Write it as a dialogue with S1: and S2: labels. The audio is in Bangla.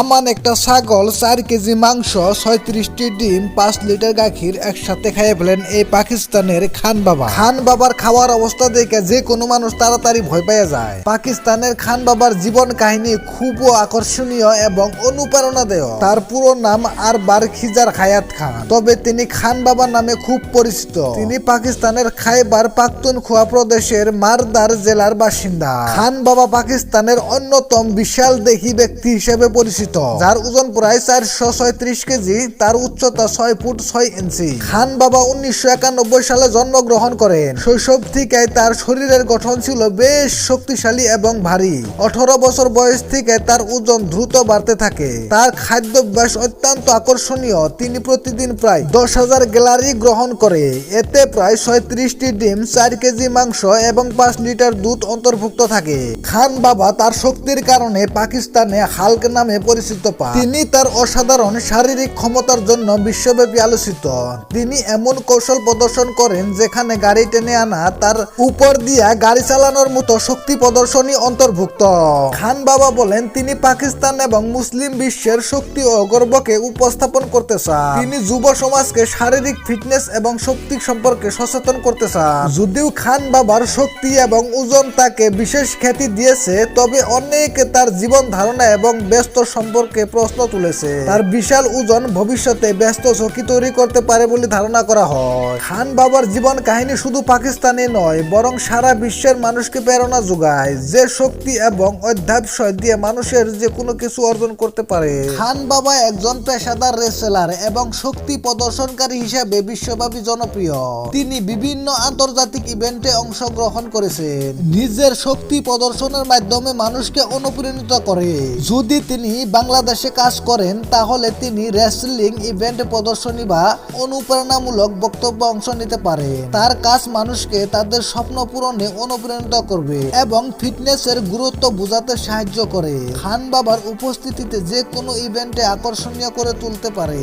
S1: আমান একটা ছাগল, চার কেজি মাংস, ছয়ত্রিশটি ডিম, পাঁচ লিটার গাখির একসাথে খাইয়ে ফেলেন এই পাকিস্তানের খান বাবা। খান বাবার খাওয়ার অবস্থা দেখে যে কোনো মানুষ তাড়াতাড়ি ভয় পেয়ে যায়। পাকিস্তানের খান বাবার জীবন কাহিনী খুব আকর্ষণীয় এবং অনুপ্রেরণা দেয় তার পুরো নাম আর বার খিজার খায়াত খান। তবে তিনি খান বাবা নামে খুব পরিচিত। তিনি পাকিস্তানের খাইবার পাখতুনখোয়া প্রদেশের মারদার জেলার বাসিন্দা। খান বাবা পাকিস্তানের অন্যতম বিশাল দেহি ব্যক্তি হিসেবে পরিচিত। যার ওজন প্রায় চারশো ছয়ত্রিশ কেজি, তার উচ্চতা ছয় ফুট ছয় ইঞ্চি। খান বাবা উনিশশো একানব্বই সালে জন্মগ্রহণ করেন। শৈশব থেকে তার শরীরের গঠন ছিল বেশ শক্তিশালী এবং ভারী। অঠারো বছর বয়স থেকে তার ওজন দ্রুত বাড়তে থাকে। তার খাদ্যাভ্যাস অত্যন্ত আকর্ষণীয়। তিনি প্রতিদিন প্রায় দশ হাজার গ্যালারি গ্রহণ করে। এতে প্রায় ছয়ত্রিশটি ডিম, চার কেজি মাংস এবং পাঁচ লিটার দুধ অন্তর্ভুক্ত থাকে। খান বাবা তার শক্তির কারণে পাকিস্তানে হাল্ক নামে পরিচিত পান। তিনি তার অসাধারণ শারীরিক ক্ষমতার জন্য বিশ্বব্যাপী আলোচিত। তিনি এমন কৌশল প্রদর্শন করেন যেখানে গাড়ি টেনে আনা, তার উপর দিয়া গাড়ি চালানোর মতো শক্তি প্রদর্শনী অন্তর্ভুক্ত। খান বাবা বলেন, তিনি পাকিস্তান এবং মুসলিম বিশ্বের শক্তি ও গর্বকে উপস্থাপন করতে চান। তিনি যুব সমাজকে শারীরিক ফিটনেস এবং শক্তি সম্পর্কে সচেতন করতে চান। যদিও খান বাবার শক্তি এবং ওজন তাকে বিশেষ খ্যাতি দিয়েছে, তবে অনেকে তার জীবন ধারণা এবং ব্যস্ত সম্পর্কে প্রশ্ন তুলেছে। তার বিশাল ওজন ভবিষ্যতে ব্যস্ত ঝুঁকি তৈরি করতে পারে বলে ধারণা করা হয়। খান বাবার জীবন কাহিনী শুধু পাকিস্তানে নয়, বরং সারা বিশ্বের মানুষকে প্রেরণা যোগায়। যে শক্তি এবং অধ্যাবসায় দিয়ে মানুষের যে কোনো কিছু অর্জন করতে পারে। খান বাবা একজন পেশাদার রেসলার এবং শক্তি প্রদর্শনকারী হিসেবে বিশ্বব্যাপী জনপ্রিয়। তিনি বিভিন্ন আন্তর্জাতিক ইভেন্টে অংশগ্রহণ করেছেন। নিজের শক্তি প্রদর্শনের মাধ্যমে মানুষকে অনুপ্রাণিত করে। যদি তিনি বাংলাদেশে কাজ করেন, তাহলে তিনি রেসলিং ইভেন্ট প্রদর্শনী বা অনুপ্রেরণামূলক বক্তব্য অংশ নিতে পারে। তার কাজ মানুষকে তাদের স্বপ্ন পূরণে অনুপ্রাণিত করবে এবং ফিটনেসের গুরুত্ব বোঝাতে সাহায্য করে। খান বাবার উপস্থিতিতে যে কোনো ইভেন্টে আকর্ষণীয় করে তুলতে পারে।